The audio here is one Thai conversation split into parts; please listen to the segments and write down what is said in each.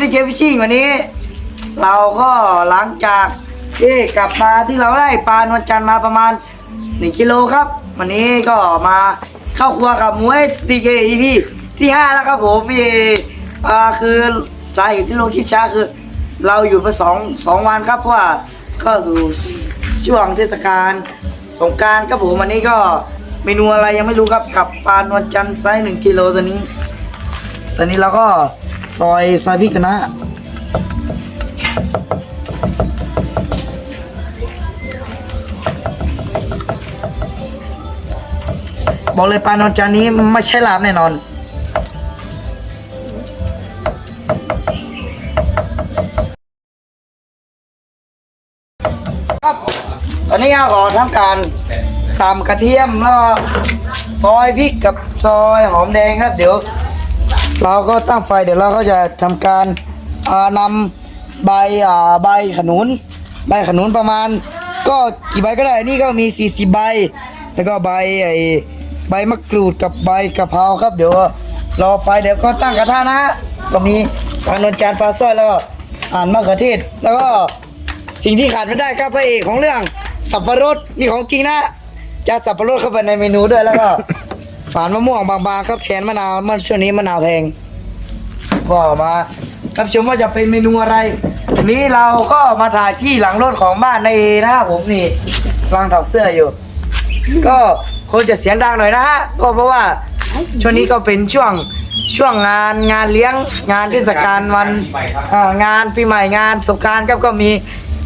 ได้เกมฟิชชิ่งวันนี้ เราก็หลังจากที่กลับมาที่เราได้ปลานวลจันทร์มาประมาณ 1กิโลครับ วันนี้ก็มาเข้าครัวกับหมวยสตีเกอีพีที่ 5 แล้วครับผมพี่อ่าคือสาเหตุที่ลงคลิปช้าคือ เราอยู่มาสองสองวันครับเพราะว่าเข้าสู่ช่วงเทศกาลสงกรารครับผมวันนี้ก็เมนูอะไรยังไม่รู้ครับกับปลานวลจันทร์ไซส์หนึ่งกิโลตัวนี้ ตอนนี้เราก็ ซอยซอยพริกนนะบอกเลยปลานอนจานนี้ไม่ใช่ลาบแน่นอนครับตอนนี้เราขอทำการตำกระเทียมแล้วก็ซอยพริกกับซอยหอมแดงครับ เดี๋ยว เราก็ตั้งไฟเดี๋ยวเราก็จะทำการอ่านำใบใบขนุน ใบขนุนประมาณ ก็กี่ใบก็ได้นี่ก็มี40ใบ แล้วก็ใบไอ้ใบมะกรูดกับใบกะเพราครับเดี๋ยวรอไฟเดี๋ยวก็ตั้งกระทะนะ ก็มีปลานนจานปลาสร้อยแล้วก็อ่านมะเขือเทศ แล้วก็สิ่งที่ขาดไม่ได้ครับพระเอกของเรื่องสับปะรดนี่ของจริงนะจะสับปะรดเข้าไปในเมนูด้วยแล้วก็ ฝานมะม่วงบางๆครับแทนมะนาวมันช่วงนี้มะนาวแพงก็มาครับชมว่าจะเป็นเมนูอะไรวันนี้เราก็มาถ่ายที่หลังรถของบ้านในเอนะครับผมนี่กำลังถอดเสื้ออยู่ ก็คงจะเสียงดังหน่อยนะฮะก็เพราะว่าช่วงนี้ก็เป็นช่วงช่วงงานงานเลี้ยงงานเทศกาลวันงานปีใหม่งานสงการครับก็มี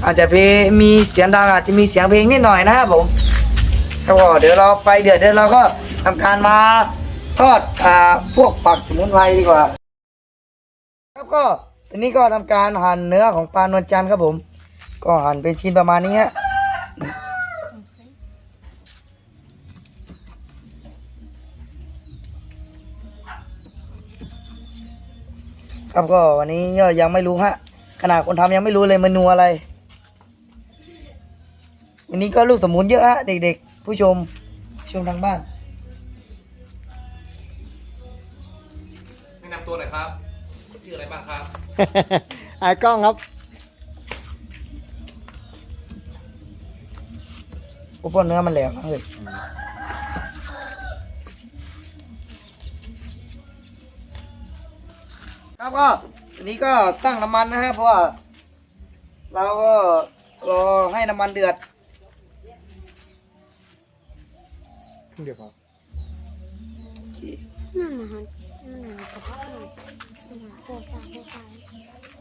อาจจะเพมีเสียงดังอาจจะมีเสียงเพลงนิดหน่อยนะครับผม ก็เดี๋ยวเราไฟเดือดเดี๋ยวเราก็ทำการมาทอดอ่าพวกผักสมุนไพรดีกว่าครับก็ทีนี้ก็ทำการหั่นเนื้อของปลานวลจันทร์ครับผม ก็หั่นเป็นชิ้นประมาณนี้ฮะครับก็วันนี้ก็ยังไม่รู้ฮะขนาดคนทำยังไม่รู้เลยเมนูอะไรวันนี้ก็ลูกสมุนเยอะฮะเด็กๆ ผู้ชมผู้ชมทางบ้าน แนะนำตัวหน่อยครับ ชื่ออะไรบ้างครับไอ้กล้องครับโอ้พวกเนื้อมันแหลมมากเลยครับก็อันนี้ก็ตั้งน้ำมันนะฮะเพราะว่า เราก็รอให้น้ำมันเดือด เดี๋ยวพอนั่นนะคะนั่นนะคะนั่นนะโฟกัสโฟกัส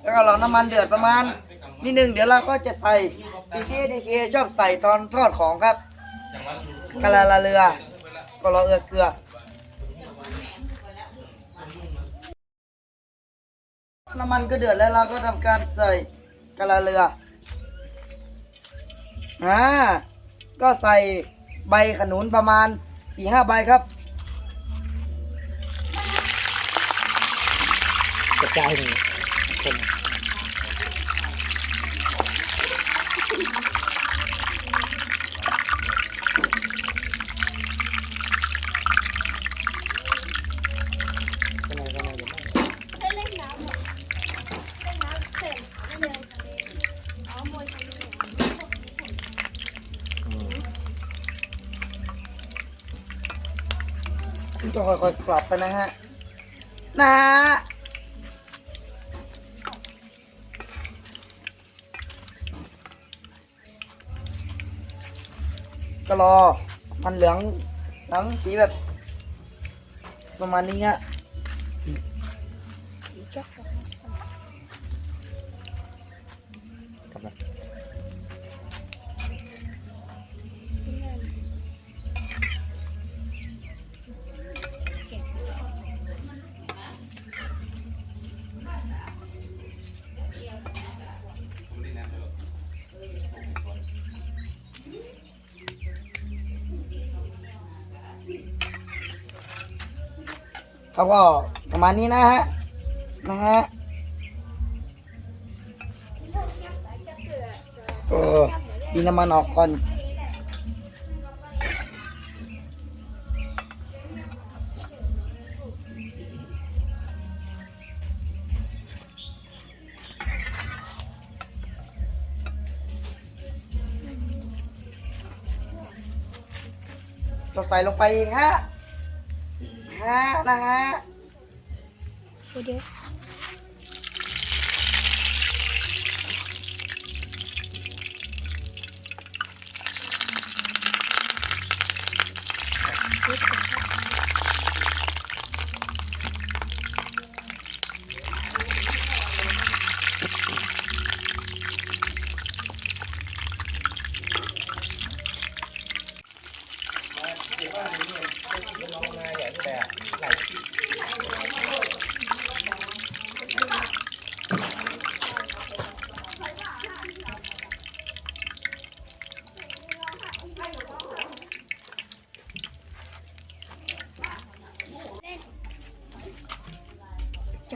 แล้วก็รอน้ำมันเดือดประมาณนิดนึงเดี๋ยวเราก็จะใส่สิ่งที่ดีเคชอบใส่ตอนทอดของครับกะลาละเรือก็รอเอือเกลือน้ำมันก็เดือดแล้วเราก็ทำการใส่กะลาเรืออ่าก็ใส่ ใบขนุนประมาณสี่ห้าใบครับ กระจายหนึ่งคน ต้องค่อยๆปรับไปนะฮะนะฮะก็รอมันเหลืองเหลืองสีแบบประมาณนี้ฮะ เขาก็ประมาณนี้นะฮะนะฮะก็ดีน้ำมันออกก่อนก็ใส่ลงไปเองฮะ ฮะนะฮะเดี๋ยว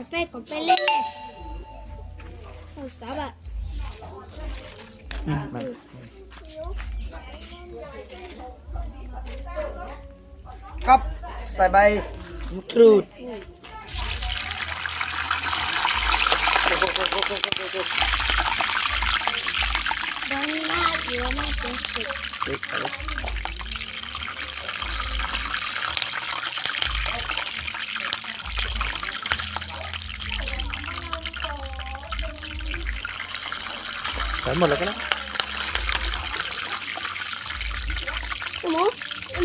จะไปก่อนไปเล่นโอ้สาบะอืมมันครับใส่ใบมะกรูดดองหน้าเยอะมากเป็นสิบ เด็ก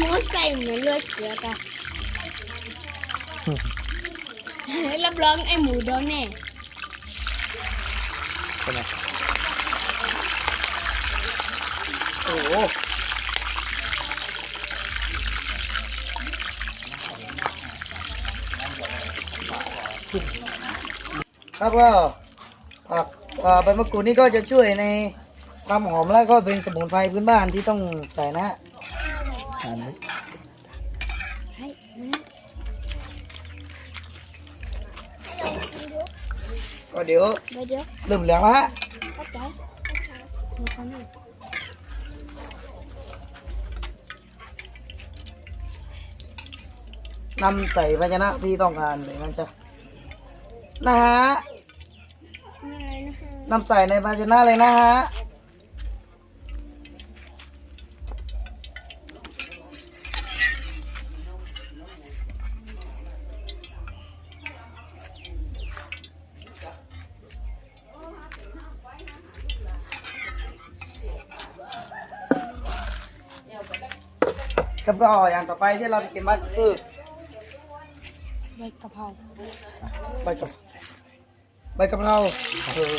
เอาใส่หมดเลยก็ได้หมูหมู ใบมะกรูดนี่ก็จะช่วยในความหอมแล้วก็เป็นสมุนไพรพื้นบ้านที่ต้องใส่นะฮะอันก็เดี๋ยวเดี๋ยวริ่มเหลืองแล้วฮะเข้าใจมีคนำใส่ภาชนะที่ต้องการเลยมันจะนะฮะนี่อะ นะคะนำใส่ในภาชนะเลยนะฮะครับก็อย่างต่อไปที่เราจะกินมันคือใบกะเพราใบกะ ใบกะเพราเออ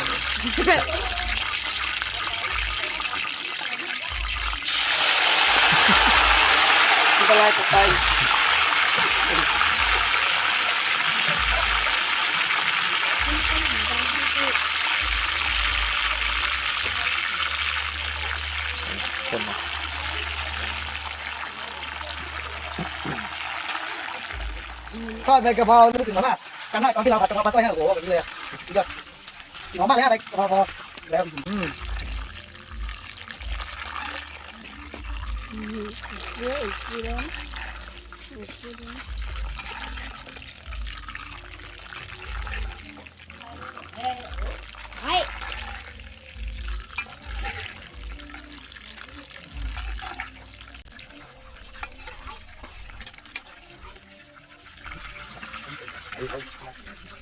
อันตรายต่อไปคนนะทอดใบกะเพรารู้สึกเหมือนว่า จำได้ตอนที่เราผัดกะเพราปลาสร้อยให้โอ้โหแบบนี้เลยอะสุดยอดกินหอมมากเลยอะใบกะเพราพอแล้วอืมเยอะอีกทีแล้วอีกทีแล้ว はい。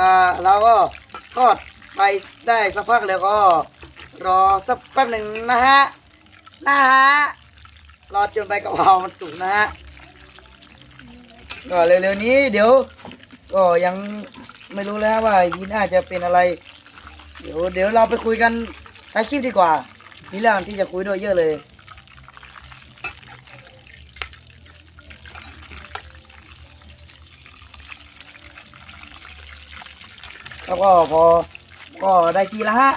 อ่าเราก็ทอดไปได้สักพักแล้วก็รอสักแป๊บหนึ่งนะฮะนะฮะรอจนใบกะเพรามันสุกนะฮะก็เร็วๆนี้เดี๋ยว ก็ยังไม่รู้แล้วว่ายีน่าจะเป็นอะไร เดี๋ยวเดี๋ยวเราไปคุยกันใช้คลิปดีกว่า มีเรื่องที่จะคุยด้วยเยอะเลย แล้วก็พอก็ได้ทีละฮะ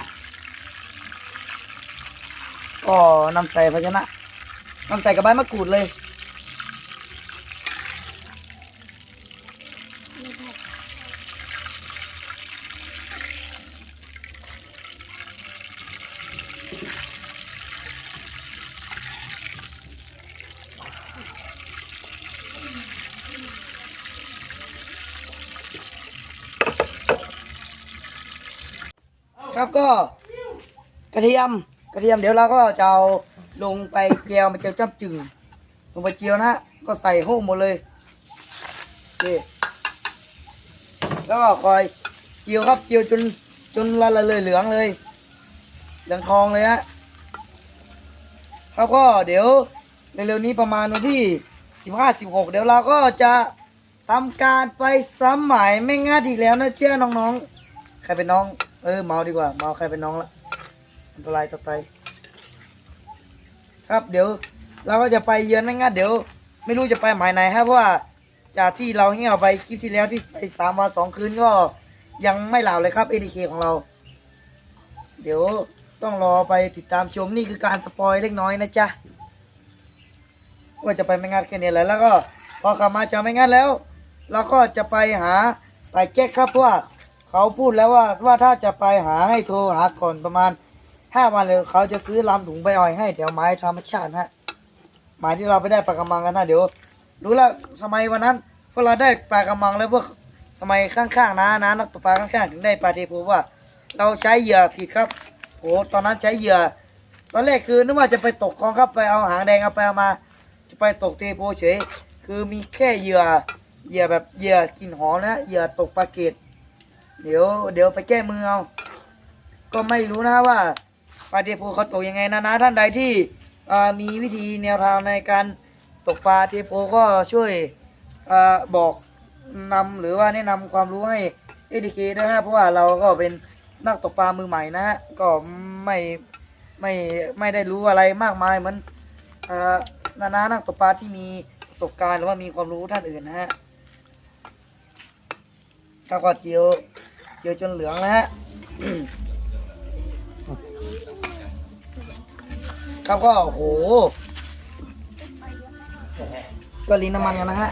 ก็นำใส่ภาชนะนำใส่กับใบมะกรูดเลย ครับก็กระเทียมกระเทียมเดี๋ยวเราก็จะเอาลงไปเจียวมาเจียวจ้ำจึงลงไปเจียวนะก็ใส่โห้หมดเลยโอเคแล้วก็คอยเจียวครับเจียวจนจนละเลยเหลืองเลยเหลืองทองเลยฮะแล้วก็เดี๋ยวในเร็วนี้ประมาณวันที่สิบห้าสิบหกเดี๋ยวเราก็จะทำการไปสมัยไม่ง่ายอีกแล้วนะเชื่อน้องๆ ใครเป็นน้อง เออเมาดีกว่าเมาใครเป็นน้องละอันตรายต่อไป ครับเดี๋ยว เราก็จะไปเยือนไม่งั้นเดี๋ยว ไม่รู้จะไปหมายไหนครับเพราะว่าจากที่เราเหี่ยวไปคลิปที่แล้วที่ไปสามวันสองคืนก็ยังไม่หลับเลยครับ ADK ของเรา เดี๋ยวต้องรอไปติดตามชมนี่คือการสปอยเล็กน้อยนะจ๊ะว่าจะไปไม่งั้นแค่นี้แหละแล้วก็พอกลับมาจากไม่งั้นแล้ว เราก็จะไปหาไต่แจ๊กครับเพราะว่า เขาพูดแล้วว่าว่าถ้าจะไปหาให้โทรหาก่อนประมาณห้าวันเลยเขาจะซื้อลำถุงใบอ้อยให้แถวไม้ธรรมชาติฮะหมายที่เราไปได้ปลากระมังกันนะเดี๋ยวรู้แล้วทำไมวันนั้นพวกเราได้ปลากระมังแล้วพวกทำไมข้างๆนะนะนักตกปลาข้างๆถึงได้ปลาเทโพว่า เราใช้เหยื่อผิดครับโอ้ตอนนั้นใช้เหยื่อ ตอนแรกคือนึกว่าจะไปตกคลองครับไปเอาหางแดงเอาไปเอามา จะไปตกเทโพเฉยคือมีแค่เหยื่อเหยื่อแบบเหยื่อกินหอมนะเหยื่อตกปลาเกต เดี๋ยวเดี๋ยวไปแก้มือเอา ก็ไม่รู้นะว่าปลาเทโพเขาตกยังไงนะนะท่านใดที่มีวิธีแนวทางในการตกปลาเทโพก็ช่วยอบอกนำหรือว่าแนะนำความรู้ให้เอดีเคด้วยฮะเพราะว่าเราก็เป็นนักตกปลามือใหม่นะฮะก็ไม่ไม่ไม่ได้รู้อะไรมากมายเหมือนอนานานักตกปลาที่มีประสบการณ์หรือว่ามีความรู้ท่านอื่นนะฮะครับก็เจียว เจอจนเหลืองแล้วฮะครับก็โอ้โหก็ลิ้นน้ำมันกันนะฮะ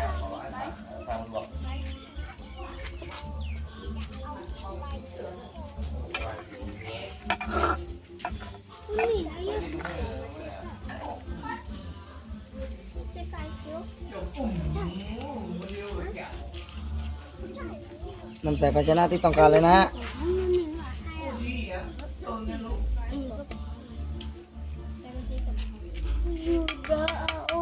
ำใส่ภาชนะที่ต้องการเลยนะฮะมันมีหลายไทยอะอืมก็แต่มันดีกว่ายูเดอโอ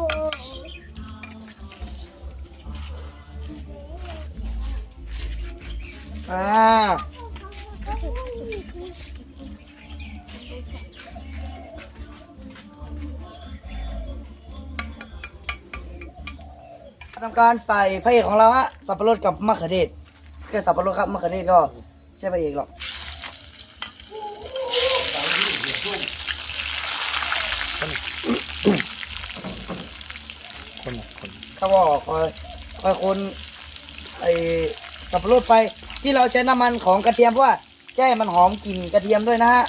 อ่าทำการใส่พระเอกของเราฮะสับปะรดกับมะเขือเทศ แค่สับปะรดครับมะเขือเทศก็ใช่พระเอกหรอกคนคนเขาบอกคอยคอยคนไอสับปะรดไปที่เราใช้น้ำมันของกระเทียมเพราะว่าแค่มันหอมกลิ่นกระเทียมด้วยนะฮะ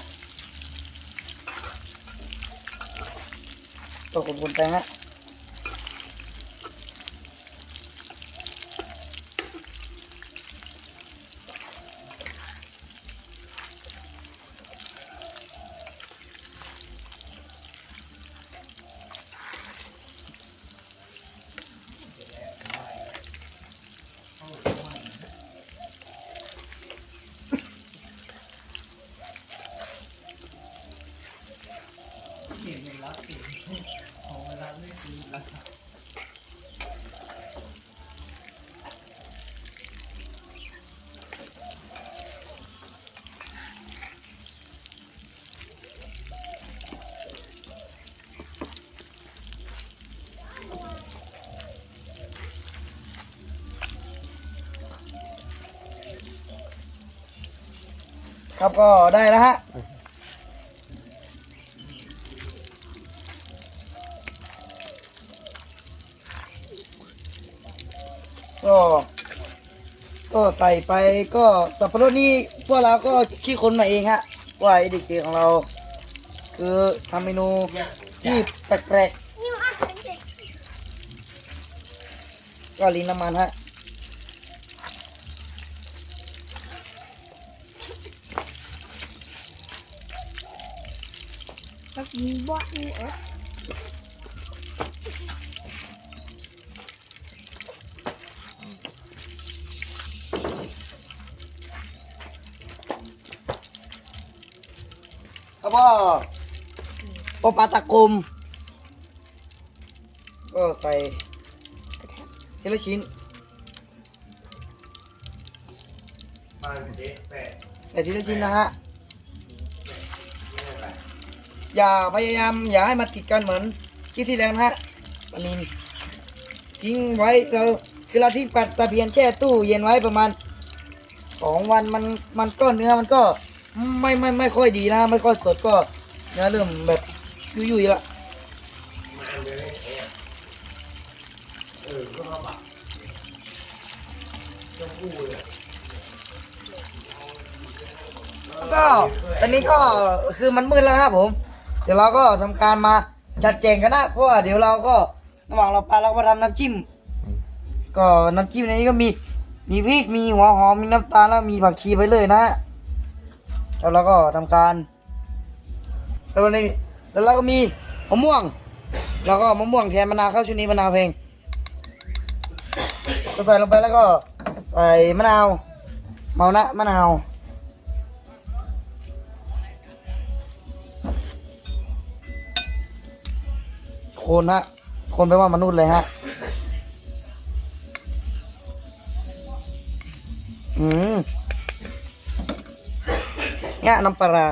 ตัวคนๆไปฮะ ครับก็ได้แล้วฮะก็ก็ใส่ไปก็สับปะรดนี่พวกเราก็คิดค้นมาเองฮะว่าไอเด็กของเรา คือทำเมนูที่แปลกนี่มันอาหารเด็กๆก็ลิ้นน้ำมันฮะ แบบนี้บ้านี่เออก็ปอปลาตะกลมก็ใส่ทีละชิ้น ใส่ทีละชิ้นนะฮะ อย่าพยายามอย่าให้มันติดกันเหมือนคลิปที่แล้วนะฮะปลานินทิ้งไว้เราคือเราทิ้งปลาตะเพียนแช่ตู้เย็นไว้ประมาณสองวันมันมันก็เนื้อมันก็ไม่ไม่ไม่ค่อยดีนะไม่ค่อยสดก็เนื้อเริ่มแบบยุ่ยๆละก็ตอนนี้ก็คือมันมืดแล้วนะครับผม เดี๋ยวเราก็ทำการมาจัดแจงกันนะ เพราะว่าเดี๋ยวเราก็ระหว่างเราปลาเราก็มาทำน้ำจิ้ม ก็น้ำจิ้มในนี้ก็มีมีพริกมีหัวหอมมีน้ำตาลแล้วมีผักชีไปเลยนะฮะแล้วเราก็ทำการแล้วในแล้วเราก็มีมะม่วง แล้วก็มะม่วงแทนมะนาวเข้าชุดนี้มะนาวเพลงก็ใส่ลงไปแล้วก็ใส่มะนาวเมานะมะนาว โคนฮะ โคนไปว่ามนุษย์เลยฮะ อืมเนี่ยน้ำปลา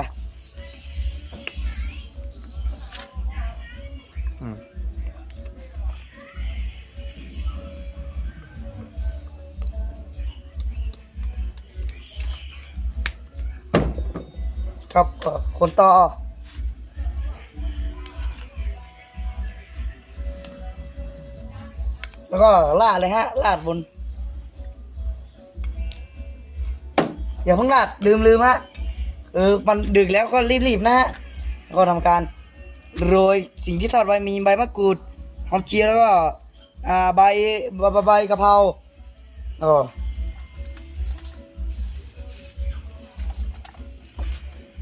ครับคนต่อ แล้วก็ลาดเลยฮะลาดบน อย่าเพิ่งลาดลืมลืมฮะเออมันดึกแล้วก็รีบๆนะฮะแล้วก็ทำการโรยสิ่งที่ทอดไว้มีใบมะกรูดหอมเจียวแล้วก็อ่าใบใบใบบกะเพราอ๋อ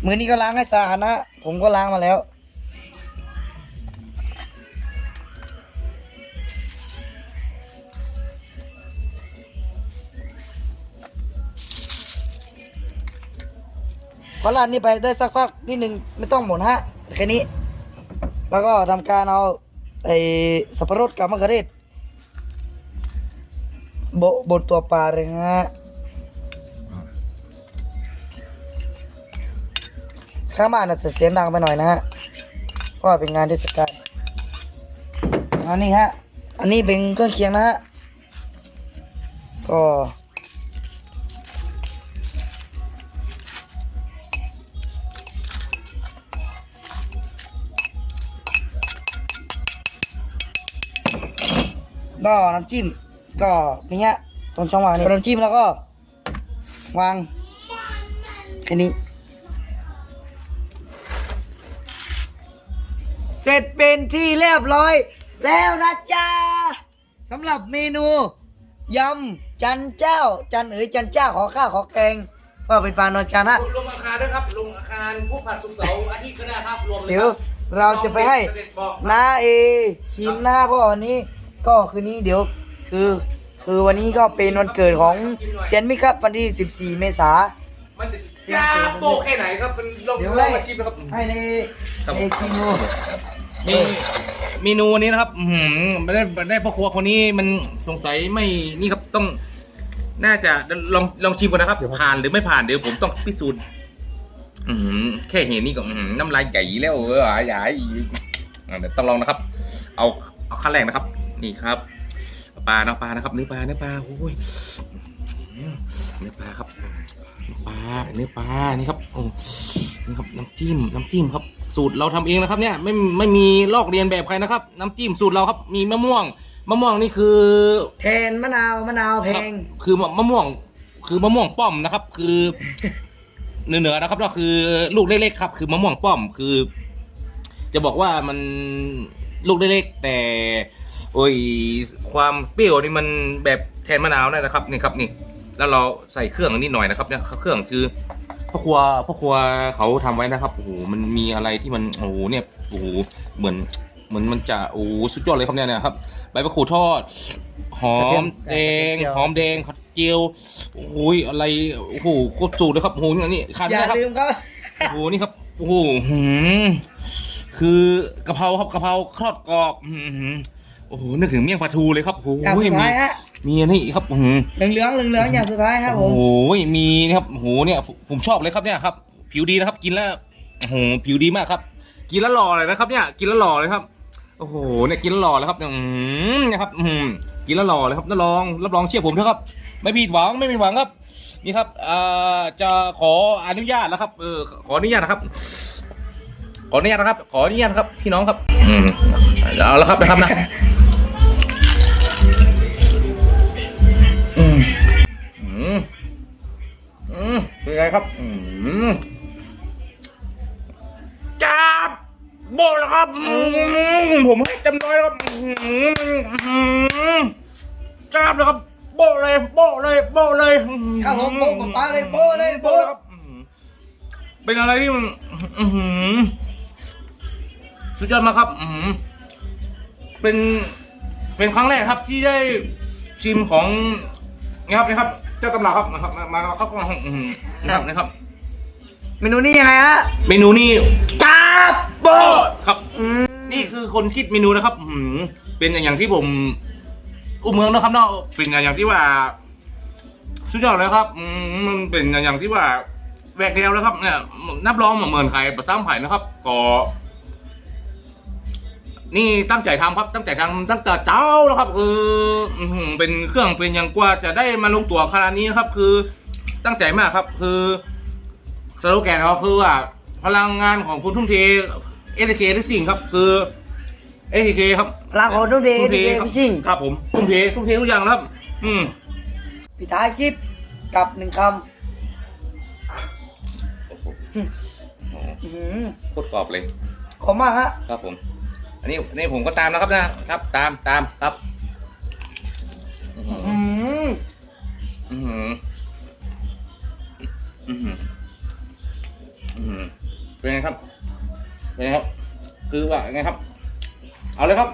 มือนี้ก็ล้างให้สะอาดนะผมก็ล้างมาแล้ว พอราดนี่ไปได้สักพักนิดหนึ่งไม่ต้องหมุนฮะแค่นี้ แล้วก็ทำการเอาไอ้สับปะรดกับมะเขือเทศโบบนตัวปลาเลยฮะข้างบ้านน่ะเสียงดังไปหน่อยนะฮะเพราะเป็นงานเทศกาลอันนี้ฮะ อันนี้เป็นเครื่องเคียงนะฮะก็ ก็น้ำจิ้ม ก็อย่างเงี้ยตรงช่องวางนี่น้ำจิ้มแล้วก็ วางแค่นี้ เสร็จเป็นที่เรียบร้อย แล้วนะจ๊ะสำหรับเมนูยำจันเจ้า จันเอ๋ยจันเจ้าขอข้าวขอแกงว่าเป็นปลานอนจานฮะลงอาคารด้วยครับลงอาคารผู้ผัดสุกร์เสาร์อาทิตย์ก็ได้ครับรวมเลยเดี๋ยวครับเราจะไปให้เสด็จบอกน้าเอชิมนะเพราะวันนี้ ก็คืนนี้เดี๋ยวคือคือวันนี้ก็เป็นวันเกิดของเซียนมิกครับวันที่ 14 เมษามันจะจ้าโปกแค่ไหนครับมันลองเดี๋ยวลอให้งมาชิมนะครับให้ในครับในชิมดูมีเมนูนี้นะครับอืมไม่ได้ไม่ได้พ่อครัวคนนี้มันสงสัยไม่นี่ครับต้อง น่าจะลองลองชิมก่อนนะครับ ผ่านหรือไม่ผ่านเดี๋ยวผมต้องพิสูจน์อืมแค่เห็นนี่ก็อืมน้ำลายใหญ่แล้วเออใหญ่อะเดี๋ยวต้องลองนะครับ เอาเอาขั้นแรกนะครับ นี่ครับปลาเนาะปลานะครับเนื้อปลาเนื้อปลาโอ้ยอืมเนื้อปลาครับปลาเนื้อปลานี่ครับโอ้นี่ครับน้ำจิ้มน้ำจิ้มครับ สูตรเราทำเองนะครับ เนี่ยไม่ไม่มีลอกเรียนแบบใครนะครับ น้ำจิ้มสูตรเราครับ มีมะม่วง มะม่วงนี่คือแทนมะนาวมะนาวแพงคือมะมะม่วง คือมะม่วงป้อมนะครับ คือเหนือๆนะครับก็คือลูกเล็กๆครับ คือมะม่วงป้อมคือ จะบอกว่ามัน ลูกเล็กๆแต่ โอ้ยความเปรี้ยวนี่มันแบบแทนมะนาวนั่นนะครับนี่ครับนี่แล้วเราใส่เครื่องนิดหน่อยนะครับเนี่ยเครื่องคือพ่อครัวพ่อครัวเขาทำไว้นะครับโอ้โหมันมีอะไรที่มันโอ้โหเนี่ยโอ้โหเหมือนเหมือนมันจะโอ้โหสุดยอดเลยครับเนี่ยนะครับใบมะกรูดทอด หอมแดงหอมแดงขัดเจียวโอ้โหอะไรโอ้โหโคตรสูตรเลยครับโอ้โหอันนี้ขาดอไม่ย่าได้ครับลืมครับโอ้โหนี่ครับ โอ้โหหืมคือกะเพราครับกะเพราทอดกรอบอื้อหือโอ้โหนึกถึงเมี่ยงปลาทูเลยครับโอ้โหอย่างสุดมีท้ายฮะมีอันนี่ครับอื้อหือเหลืองๆเหลืองๆอย่างสุดท้ายครับผโอ้มโหมีนะครับโอ้โหเนี่ยผมผมชอบเลยครับเนี่ยครับ ผิวดีนะครับ กินแล้วโอ้โหผิวดีมากครับ กินแล้วหล่อเลยนะครับ เนี่ย กินแล้วหล่อเลยครับ โอ้โหเนี่ยกินแล้วหล่อเลยครับอืมนะครับอืมกินแล้วหล่อเลยครับรับรองรับรองเชื่อผมเถอะครับ ไม่ผิดหวังไม่ผิดหวังครับ นี่ครับอจะขออนุญาตแล้วครับ เออขออนุญาตนะครับ ขออนุญาตนะครับ ขออนุญาตครับ พี่น้องครับ อืมเอาแล้วครับนะครับนะอืมอืมอืมเป็นไงครับ อืมจับโบแล้วครับผมให้เต็มร้อยแล้วครับจับแล้วครับ โบะเลยโบะเลยโบะเลยครับผมโบ๊ะกับปลาเลยโบ๊ะเลยโบ๊ะโบะครับอืมเป็นอะไรที่มันอื้อหือสุดยอดมากครับอืมเป็น เป็นครั้งแรกครับที่ได้ชิมของนะครับนะครับ เจ้าตำรับครับนะครับ มามาครับมาอืมนะครับนะครับ เมนูนี้ยังไงฮะเมนูนี้จับโบโอ้ครับอืมนี่คือคนคิดเมนูนะครับอืมเป็นอย่างที่ผม อุเมืองนะครับเนาะเป็นอย่างที่ว่าสุดยอดเลยครับมันเป็นอย่างที่ว่าแหวกแนวแล้วครับ เนี่ยนับรองเหมือนใครประซ้ำไผ่นะครับก็นี่ตั้งใจทำครับตั้งใจทำตั้งแต่เจ้าแล้วครับ คืออเป็นเครื่องเป็นอย่างกว่าจะได้มาลงตัวขนาดนี้ครับ คือตั้งใจมากครับ คือสโลแกนเขาคือว่า พลังงานของคุณทุ่มเทเอ k เคทุกสิ่งครับ คือ เอ k เคครับพลังของทุ่มเททุ่มเทเอครับพิชิ่งครับผมทุ่มเททุ่มเททุกอย่างแล้วครับ อืมปิดท้ายคลิปกับหนึ่งคำอื้อหือโคตรกรอบเลยขอบมากฮะครับผม อันนี้นี่ผมก็ตามนะครับนะครับตามตามครับอื้อหืออืมอื้อหืออื้อหืออื้อหือเป็นไงครับเป็นไงครับ คือว่าไงครับ เอาเลยครับ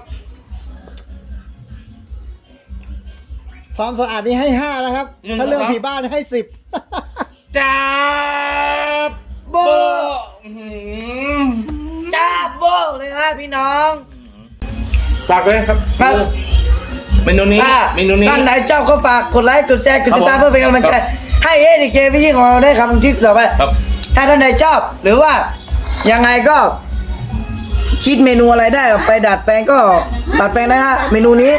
ความสะอาดนี่ให้ห้าแล้วครับอืมถ้าเรื่องครับผีบ้านให้สิบจับโบอื้อหือจับโบเลยฮะพี่น้องฝากเลยครับครับเมนูนี้ถ้าเมนูนี้ท่านไหนชอบก็ฝากกดไลค์กดแชร์กดติดตามครับผมเพื่อเป็นกำลังใจครับให้เอทีเคพิชิ่งของเราได้คำคลิปต่อไปครับถ้าท่านใดชอบ หรือว่ายังไงก็ คิดเมนูอะไรได้ไปดัดแปลงก็ดัดแปลงได้ฮะเมนูนี้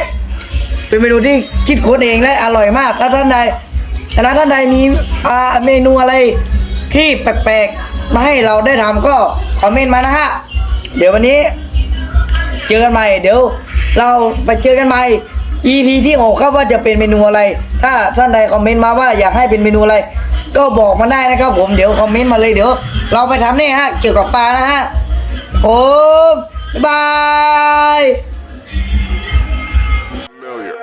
เป็นเมนูที่คิดค้นเองและอร่อยมากถ้าท่านใดถ้าท่านใดมีเมนูอะไรที่แปลกๆมาให้เราได้ทำก็คอมเมนต์มานะฮะเดี๋ยววันนี้ เจอกันใหม่ เดี๋ยวเราไปเจอกันใหม่ EP ที่หกครับว่าจะเป็นเมนูอะไร ถ้าท่านใดคอมเมนต์มาว่าอยากให้เป็นเมนูอะไร ก็บอกมาได้นะครับผมเดี๋ยวคอมเมนต์มาเลยเดี๋ยว เราไปทำนี่ฮะเกี่ยวกับปลานะฮะ Oh, bye. Million.